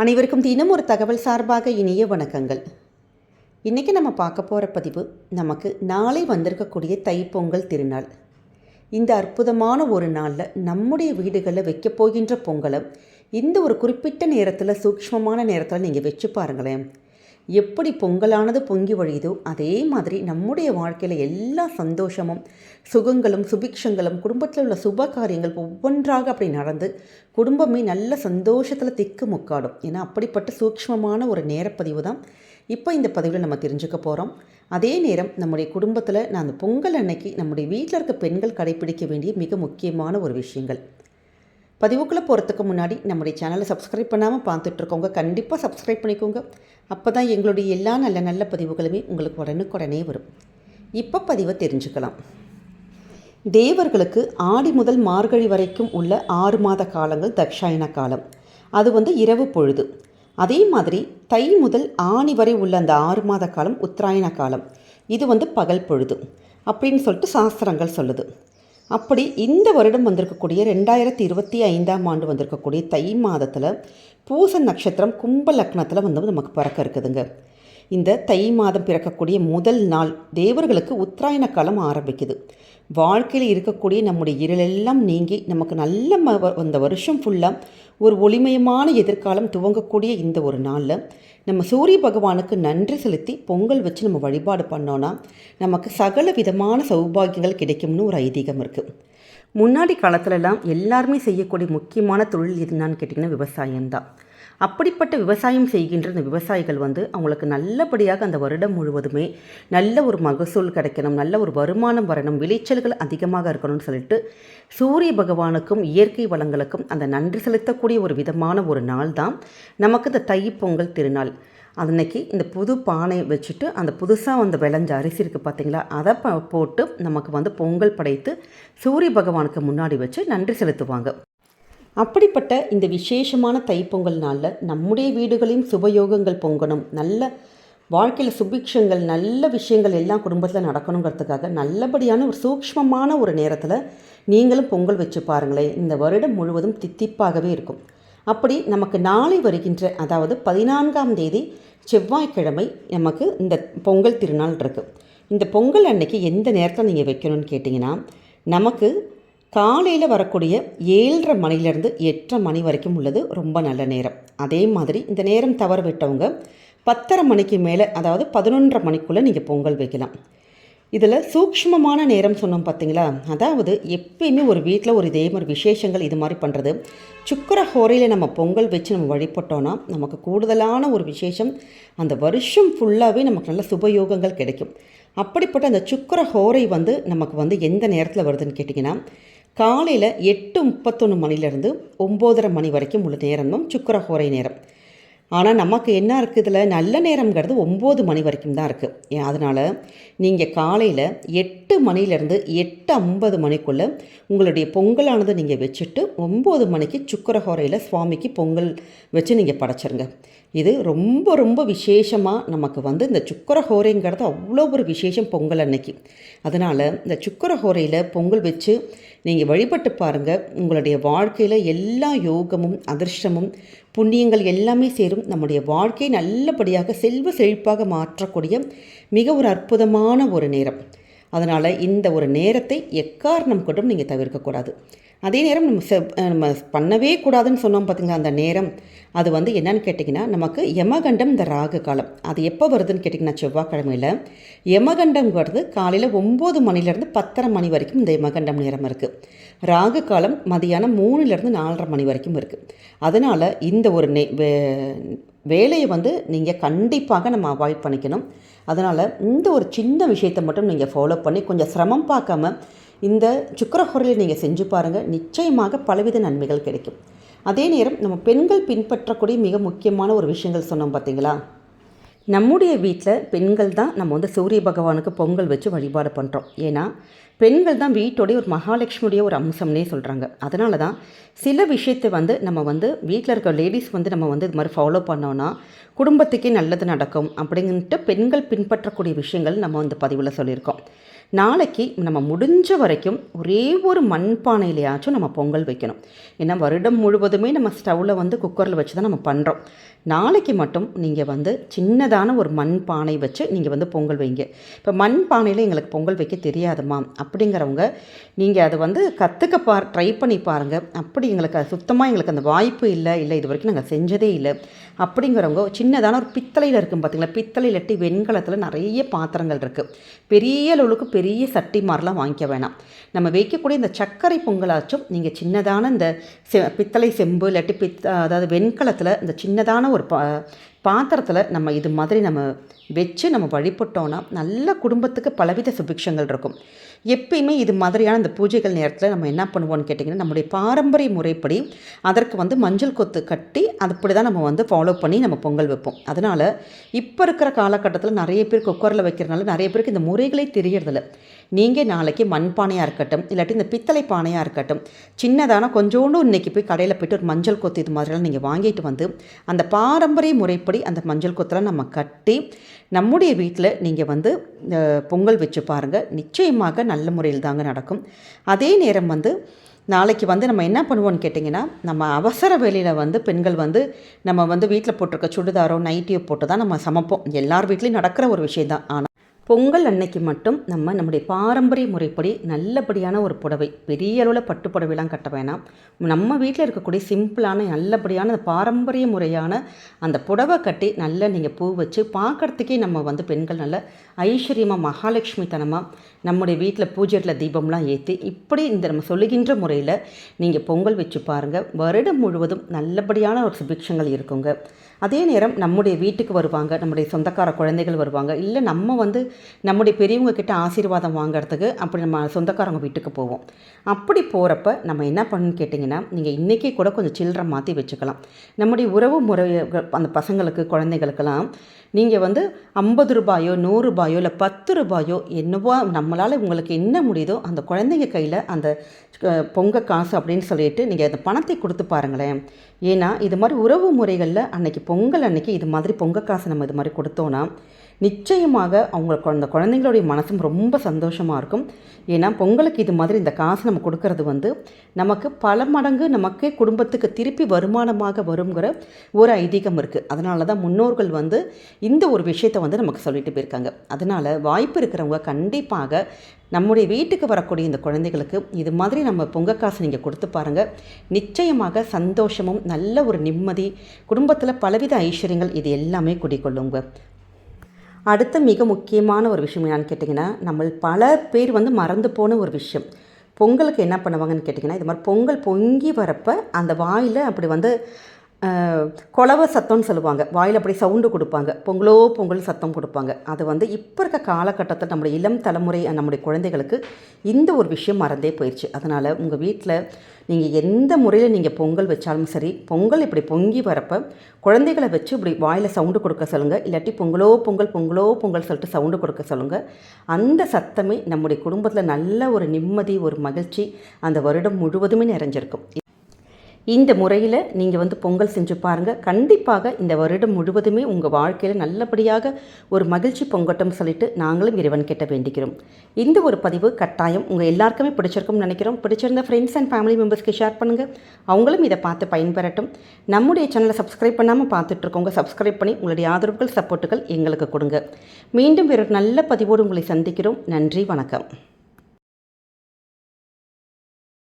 அனைவருக்கும் தினம் ஒரு தகவல் சார்பாக இனிய வணக்கங்கள். இன்றைக்கி நம்ம பார்க்க போகிற பதிவு நமக்கு நாளை வந்திருக்கக்கூடிய தைப்பொங்கல் திருநாள். இந்த அற்புதமான ஒரு நாளில் நம்முடைய வீடுகளில் வைக்க போகின்ற பொங்கலை இந்த ஒரு குறிப்பிட்ட நேரத்தில் சூக்ஷ்மமான நேரத்தில் நீங்கள் வச்சு பாருங்களேன். எப்படி பொங்கலானது பொங்கி வழியுதோ அதே மாதிரி நம்முடைய வாழ்க்கையில் எல்லா சந்தோஷமும் சுகங்களும் சுபிக்ஷங்களும் குடும்பத்தில் உள்ள சுப காரியங்கள் ஒவ்வொன்றாக அப்படி நடந்து குடும்பமே நல்ல சந்தோஷத்தில் திக்கு முக்காடும். ஏன்னா அப்படிப்பட்ட சூக்ஷ்மமான ஒரு நேரப்பதிவு தான் இப்போ இந்த பதிவில் நம்ம தெரிஞ்சுக்க போகிறோம் அதே நேரம் நம்முடைய குடும்பத்தில் நான் அந்த பொங்கல் அன்னைக்கு நம்முடைய வீட்டில் இருக்க பெண்கள் கடைபிடிக்க வேண்டிய மிக முக்கியமான ஒரு விஷயங்கள். பதிவுக்குள்ளே போகிறதுக்கு முன்னாடி நம்முடைய சேனலை சப்ஸ்கிரைப் பண்ணாமல் பார்த்துட்ருக்கோங்க கண்டிப்பாக சப்ஸ்கிரைப் பண்ணிக்கோங்க. அப்போ தான் எங்களுடைய எல்லா நல்ல நல்ல பதிவுகளுமே உங்களுக்கு உடனுக்குடனே வரும். இப்போ பதிவை தெரிஞ்சுக்கலாம். தேவர்களுக்கு ஆடி முதல் மார்கழி வரைக்கும் உள்ள ஆறு மாத காலங்கள் தக்ஷாயன காலம். அது வந்து இரவு பொழுது. அதே மாதிரி தை முதல் ஆணி வரை உள்ள அந்த ஆறு மாத காலம் உத்தராயண காலம். இது வந்து பகல் பொழுது. அப்படின்னு சொல்லிட்டு சாஸ்திரங்கள் சொல்லுது. அப்படி இந்த வருடம் வந்திருக்கக்கூடிய ரெண்டாயிரத்தி இருபத்தி ஐந்தாம் ஆண்டு வந்திருக்கக்கூடிய தை மாதத்தில் பூச நட்சத்திரம் கும்ப லக்னத்தில் வந்து நமக்கு பிறக்க இருக்குதுங்க. இந்த தை மாதம் பிறக்கக்கூடிய முதல் நாள் தேவர்களுக்கு உத்தராயண காலம் ஆரம்பிக்குது. வாழ்க்கையில் இருக்கக்கூடிய நம்முடைய இருளெல்லாம் நீங்கி நமக்கு நல்ல ம அந்த வருஷம் ஃபுல்லாக ஒரு ஒளிமயமான எதிர்காலம் துவங்கக்கூடிய இந்த ஒரு நாளில் நம்ம சூரிய பகவானுக்கு நன்றி செலுத்தி பொங்கல் வச்சு நம்ம வழிபாடு பண்ணோன்னா நமக்கு சகல விதமான சௌபாகியங்கள் கிடைக்கும்னு ஒரு ஐதீகம் இருக்குது முன்னாடி காலத்துலலாம் எல்லாருமே செய்யக்கூடிய முக்கியமான தொழில் எதுனான்னு கேட்டிங்கன்னா விவசாயம்தான். அப்படிப்பட்ட விவசாயம் செய்கின்ற இந்த விவசாயிகள் வந்து அவங்களுக்கு நல்லபடியாக அந்த வருடம் முழுவதுமே நல்ல ஒரு மகசூல் கிடைக்கணும் நல்ல ஒரு வருமானம் வரணும் விளைச்சல்கள் அதிகமாக இருக்கணும்னு சொல்லிட்டு சூரிய பகவானுக்கும் இயற்கை வளங்களுக்கும் அந்த நன்றி செலுத்தக்கூடிய ஒரு விதமான ஒரு நாள் தான் நமக்கு இந்த தைப்பொங்கல் திருநாள். அன்னைக்கு இந்த புது பானை வச்சுட்டு அந்த புதுசாக வந்து விளைஞ்ச அரிசி இருக்குது பார்த்தீங்களா அதை ப போட்டு நமக்கு வந்து பொங்கல் படைத்து சூரிய பகவானுக்கு முன்னாடி வச்சு நன்றி செலுத்துவாங்க. அப்படிப்பட்ட இந்த விசேஷமான தைப்பொங்கல் நாளில் நம்முடைய வீடுகளையும் சுபயோகங்கள் பொங்கணும். நல்ல வாழ்க்கையில் சுபிக்ஷங்கள் நல்ல விஷயங்கள் எல்லாம் குடும்பத்தில் நடக்கணுங்கிறதுக்காக நல்லபடியான ஒரு சூக்ஷ்மமான ஒரு நேரத்தில் நீங்களும் பொங்கல் வச்சு பாருங்களேன். இந்த வருடம் முழுவதும் தித்திப்பாகவே இருக்கும். அப்படி நமக்கு நாளை வருகின்ற அதாவது பதினான்காம் தேதி செவ்வாய்க்கிழமை நமக்கு இந்த பொங்கல் திருநாள் இருக்குது இந்த பொங்கல் அன்னைக்கு எந்த நேரத்தில் நீங்கள் வைக்கணும்னு கேட்டிங்கன்னா நமக்கு காலையில் வரக்கூடிய ஏழரை மணிலேருந்து எட்டரை மணி வரைக்கும் உள்ளது. ரொம்ப நல்ல நேரம். அதே மாதிரி இந்த நேரம் தவற விட்டவங்க பத்தரை மணிக்கு மேலே அதாவது பதினொன்றரை மணிக்குள்ளே நீங்கள் பொங்கல் வைக்கலாம். இதில் சூக்ஷ்மமான நேரம் சொன்னோம் பார்த்தீங்களா அதாவது எப்பயுமே ஒரு வீட்டில் ஒரு இதே மாதிரி விசேஷங்கள் இது மாதிரி பண்ணுறது சுக்கர ஹோரையில் நம்ம பொங்கல் வச்சு நம்ம வழிபட்டோன்னா நமக்கு கூடுதலான ஒரு விசேஷம். அந்த வருஷம் ஃபுல்லாகவே நமக்கு நல்ல சுபயோகங்கள் கிடைக்கும். அப்படிப்பட்ட அந்த சுக்கர ஹோரை வந்து நமக்கு வந்து எந்த நேரத்தில் வருதுன்னு கேட்டிங்கன்னா காலையில் எட்டு முப்பத்தொன்று மணிலேருந்து ஒம்போதரை மணி வரைக்கும் உள்ள நேரம் தான் சுக்கர ஹோரை நேரம். ஆனால் நமக்கு என்ன இருக்குது இதில்? நல்ல நேரங்கிறது ஒம்பது மணி வரைக்கும் தான் இருக்குது அதனால் நீங்கள் காலையில் எட்டு மணிலேருந்து எட்டு ஐம்பது மணிக்குள்ளே உங்களுடைய பொங்கலானது நீங்கள் வச்சுட்டு ஒம்பது மணிக்கு சுக்கரஹோரையில் சுவாமிக்கு பொங்கல் வச்சு நீங்கள் படைச்சிருங்க. இது ரொம்ப ரொம்ப விசேஷமாக நமக்கு வந்து இந்த சுக்கரஹோரைங்கிறது அவ்வளோ ஒரு விசேஷம் பொங்கல் அன்னைக்கு. அதனால் இந்த சுக்கரஹோரையில் பொங்கல் வச்சு நீங்கள் வழிபட்டு பாருங்கள் உங்களுடைய வாழ்க்கையில் எல்லா யோகமும் அதிர்ஷ்டமும் புண்ணியங்கள் எல்லாமே சேரும். நம்முடைய வாழ்க்கையை நல்லபடியாக செல்வ செழிப்பாக மாற்றக்கூடிய மிக ஒரு அற்புதமான ஒரு நேரம். அதனால் இந்த ஒரு நேரத்தை எக்காரணம் கொண்டும் நீங்கள் தவிர்க்கக்கூடாது. அதே நேரம் நம்ம செ நம்ம பண்ணவே கூடாதுன்னு சொன்னோம் பார்த்திங்களா அந்த நேரம். அது வந்து என்னன்னு கேட்டிங்கன்னா நமக்கு யமகண்டம் இந்த ராகு காலம். அது எப்போ வருதுன்னு கேட்டிங்கன்னா செவ்வாய்க்கிழமையில். யமகண்டம் வருது காலையில் ஒம்பது மணிலேருந்து பத்தரை மணி வரைக்கும் இந்த யமகண்டம் நேரம் இருக்குது ராகு காலம் மதியானம் மூணுலேருந்து நாலரை மணி வரைக்கும் இருக்குது அதனால் இந்த ஒரு நே வே வேலையை வந்து நீங்கள் கண்டிப்பாக நம்ம அவாய்ட் பண்ணிக்கணும். அதனால் இந்த ஒரு சின்ன விஷயத்தை மட்டும் நீங்கள் ஃபாலோ பண்ணி கொஞ்சம் சிரமம் பார்க்காம இந்த சுக்கரஹொரலை நீங்கள் செஞ்சு பாருங்கள் நிச்சயமாக பலவித நன்மைகள் கிடைக்கும். அதே நேரம் நம்ம பெண்கள் பின்பற்றக்கூடிய மிக முக்கியமான ஒரு விஷயங்கள் சொன்னோம் பார்த்தீங்களா நம்முடைய வீட்டில் பெண்கள் தான் நம்ம வந்து சூரிய பகவானுக்கு பொங்கல் வச்சு வழிபாடு பண்ணுறோம் ஏன்னா பெண்கள் தான் வீட்டோடைய ஒரு மகாலட்சுமியுடைய ஒரு அம்சம்னே சொல்கிறாங்க அதனால தான் சில விஷயத்தை வந்து நம்ம வந்து வீட்டில் இருக்க லேடிஸ் வந்து நம்ம வந்து இது மாதிரி ஃபாலோ பண்ணோன்னா குடும்பத்துக்கே நல்லது நடக்கும் அப்படின்ட்டு பெண்கள் பின்பற்றக்கூடிய விஷயங்கள் நம்ம வந்து பதிவில் சொல்லியிருக்கோம். நாளைக்கு நம்ம முடிஞ்ச வரைக்கும் ஒரே ஒரு மண்பானையிலையாச்சும் நம்ம பொங்கல் வைக்கணும். ஏன்னா வருடம் முழுவதுமே நம்ம ஸ்டவ்வில் வந்து குக்கரில் வச்சு தான் நம்ம பண்ணுறோம் நாளைக்கு மட்டும் நீங்கள் வந்து சின்னதான ஒரு மண் பானை வச்சு நீங்கள் வந்து பொங்கல் வைங்க. இப்போ மண் பானையில் எங்களுக்கு பொங்கல் வைக்க தெரியாதுமா அப்படிங்கிறவங்க நீங்கள் அதை வந்து கற்றுக்க பா ட்ரை பண்ணி பாருங்கள் அப்படி எங்களுக்கு அது சுத்தமாக எங்களுக்கு அந்த வாய்ப்பு இல்லை இல்லை இது வரைக்கும் நாங்கள் செஞ்சதே இல்லை. அப்படிங்கிறவங்க சின்னதான ஒரு பித்தளையில் இருக்கும் பார்த்தீங்களா பித்தளை இல்லாட்டி வெண்கலத்தில் நிறைய பாத்திரங்கள் இருக்குது பெரிய அளவுக்கு பெரிய சட்டி மாதிரிலாம் வாங்கிக்க வேணாம். நம்ம வைக்கக்கூடிய இந்த சர்க்கரை பொங்கலாச்சும் நீங்கள் சின்னதான இந்த செ பித்தளை செம்பு இல்லாட்டி பித் அதாவது வெண்கலத்தில் இந்த சின்னதான ஒரு பா பாத்திரத்தில் நம்ம இது மாதிரி நம்ம வச்சு நம்ம வழிபட்டோன்னா நல்ல குடும்பத்துக்கு பலவித சுபிக்ஷங்கள் இருக்கும். எப்பயுமே இது மாதிரியான இந்த பூஜைகள் நேரத்தில் நம்ம என்ன பண்ணுவோம்னு கேட்டிங்கன்னா நம்முடைய பாரம்பரிய முறைப்படி அதற்கு வந்து மஞ்சள் கொத்து கட்டி அப்படி தான் நம்ம வந்து ஃபாலோ பண்ணி நம்ம பொங்கல் வைப்போம். அதனால் இப்போ இருக்கிற காலகட்டத்தில் நிறைய பேர் குக்கரில் வைக்கிறனால நிறைய பேருக்கு இந்த முறைகளே தெரியறதில்ல. நீங்கள் நாளைக்கு மண்பானையாக இருக்கட்டும் இல்லாட்டி இந்த பித்தளை பானையாக இருக்கட்டும் சின்னதான கொஞ்சோண்டு இன்றைக்கி போய் கடையில் போய்ட்டு ஒரு மஞ்சள் கொத்து இது மாதிரிலாம் நீங்கள் வாங்கிட்டு வந்து அந்த பாரம்பரிய முறைப்படி அந்த மஞ்சள் கொத்தெல்லாம் நம்ம கட்டி நம்முடைய வீட்டில் நீங்கள் வந்து பொங்கல் வச்சு பாருங்கள் நிச்சயமாக நல்ல முறையில் தாங்க நடக்கும். அதே நேரம் வந்து நாளைக்கு வந்து நம்ம என்ன பண்ணுவோம்னு கேட்டிங்கன்னா நம்ம அவசர வேலையில் வந்து பெண்கள் வந்து நம்ம வந்து வீட்டில் போட்டிருக்க சுடிதாரோ நைட்டியோ போட்டு தான் நம்ம சமைப்போம். எல்லார் வீட்லேயும் நடக்கிற ஒரு விஷயம் தான் ஆனால் பொங்கல் அன்னைக்கு மட்டும் நம்ம நம்முடைய பாரம்பரிய முறைப்படி நல்லபடியான ஒரு புடவை பெரிய அளவில் பட்டு புடவைலாம் கட்ட வேணாம். நம்ம வீட்டில் இருக்கக்கூடிய சிம்பிளான நல்லபடியான பாரம்பரிய முறையான அந்த புடவை கட்டி நல்லா நீங்கள் பூ வச்சு பார்க்குறதுக்கே நம்ம வந்து பெண்கள் நல்ல ஐஸ்வர்யமாக மகாலட்சுமி தனமாக நம்முடைய வீட்டில் பூஜையில் தீபம்லாம் ஏற்றி இப்படி இந்த நம்ம சொல்லுகின்ற முறையில் நீங்கள் பொங்கல் வச்சு பாருங்கள் வருடம் முழுவதும் நல்லபடியான ஒரு சுபிக்ஷங்கள் இருக்குங்க. அதே நேரம் நம்முடைய வீட்டுக்கு வருவாங்க நம்முடைய சொந்தக்கார குழந்தைகள் வருவாங்க. இல்லை நம்ம வந்து நம்முடைய பெரியவங்க கிட்ட ஆசீர்வாதம் வாங்குறதுக்கு அப்படி நம்ம சொந்தக்காரவங்க வீட்டுக்கு போவோம். அப்படி போகிறப்ப நம்ம என்ன பண்ணணும்னு கேட்டிங்கன்னா நீங்கள் இன்றைக்கி கூட கொஞ்சம் சில்லறை மாற்றி வச்சுக்கலாம். நம்முடைய உறவு முறை அந்த பசங்களுக்கு குழந்தைகளுக்கெல்லாம் நீங்கள் வந்து ஐம்பது ரூபாயோ நூறு ரூபாயோ இல்லை பத்து ரூபாயோ என்னவோ நம்மளால் உங்களுக்கு என்ன முடியுதோ அந்த குழந்தைங்க கையில் அந்த பொங்க காசு அப்படின்னு சொல்லிட்டு நீங்கள் அந்த பணத்தை கொடுத்து பாருங்களேன். ஏன்னா இது மாதிரி உறவு முறைகளில் அன்றைக்கி பொங்கல் அன்றைக்கி இது மாதிரி பொங்க காசு நம்ம இது மாதிரி கொடுத்தோன்னா நிச்சயமாக அவங்க அந்த குழந்தைங்களுடைய மனசும் ரொம்ப சந்தோஷமாக இருக்கும். ஏன்னா பொங்கலுக்கு இது மாதிரி இந்த காசு நம்ம கொடுக்கறது வந்து நமக்கு பல மடங்கு நமக்கே குடும்பத்துக்கு திருப்பி வருமானமாக வருங்கிற ஒரு ஐதீகம் இருக்குது அதனால தான் முன்னோர்கள் வந்து இந்த ஒரு விஷயத்தை வந்து நமக்கு சொல்லிட்டு போயிருக்காங்க. அதனால் வாய்ப்பு இருக்கிறவங்க கண்டிப்பாக நம்முடைய வீட்டுக்கு வரக்கூடிய இந்த குழந்தைகளுக்கு இது மாதிரி நம்ம பொங்க காசு நீங்கள் கொடுத்து பாருங்கள் நிச்சயமாக சந்தோஷமும் நல்ல ஒரு நிம்மதி குடும்பத்தில் பலவித ஐஸ்வர்யங்கள் இது எல்லாமே குடிக்கொள்ளுங்க. அடுத்த மிக முக்கியமான ஒரு விஷயம் என்னான்னு கேட்டிங்கன்னா நம்ம பல பேர் வந்து மறந்து போன ஒரு விஷயம். பொங்கலுக்கு என்ன பண்ணுவாங்கன்னு கேட்டிங்கன்னா இது மாதிரி பொங்கல் பொங்கி வரப்போ அந்த வாயில் அப்படி வந்து குலவ சத்தம்னு சொல்லுவாங்க. வாயில் அப்படி சவுண்டு கொடுப்பாங்க. பொங்கலோ பொங்கல் சத்தம் கொடுப்பாங்க. அது வந்து இப்போ இருக்க காலகட்டத்தில் நம்முடைய இளம் தலைமுறை நம்முடைய குழந்தைகளுக்கு இந்த ஒரு விஷயம் மறந்தே போயிடுச்சு அதனால் உங்கள் வீட்டில் நீங்கள் எந்த முறையில் நீங்கள் பொங்கல் வச்சாலும் சரி பொங்கல் இப்படி பொங்கி வரப்போ குழந்தைகளை வச்சு இப்படி வாயில் சவுண்டு கொடுக்க சொல்லுங்கள் இல்லாட்டி பொங்கலோ பொங்கல் பொங்கலோ பொங்கல் சொல்லிட்டு சவுண்டு கொடுக்க சொல்லுங்கள் அந்த சத்தமே நம்முடைய குடும்பத்தில் நல்ல ஒரு நிம்மதி ஒரு மகிழ்ச்சி அந்த வருடம் முழுவதுமே நிறைஞ்சிருக்கும். இந்த முறையில் நீங்கள் வந்து பொங்கல் செஞ்சு பாருங்கள் கண்டிப்பாக இந்த வருடம் முழுவதுமே உங்கள் வாழ்க்கையில் நல்லபடியாக ஒரு மகிழ்ச்சி பொங்கட்டும் சொல்லிட்டு நாங்களும் இறைவன் கிட்ட வேண்டிக்கிறோம். இந்த ஒரு பதிவு கட்டாயம் உங்கள் எல்லாருக்குமே பிடிச்சிருக்கும்னு நினைக்கிறோம். பிடிச்சிருந்த ஃப்ரெண்ட்ஸ் அண்ட் ஃபேமிலி மெம்பர்ஸ்க்கு ஷேர் பண்ணுங்கள் அவங்களும் இதை பார்த்து பயன்பெறட்டும். நம்முடைய சேனலை சப்ஸ்கிரைப் பண்ணாமல் பார்த்துட்ருக்கோங்க சப்ஸ்கிரைப் பண்ணி உங்களுடைய ஆதரவுகள் சப்போர்ட்டுகள் எங்களுக்கு கொடுங்க. மீண்டும் வேறு நல்ல பதிவோடு உங்களை சந்திக்கிறோம். நன்றி வணக்கம்.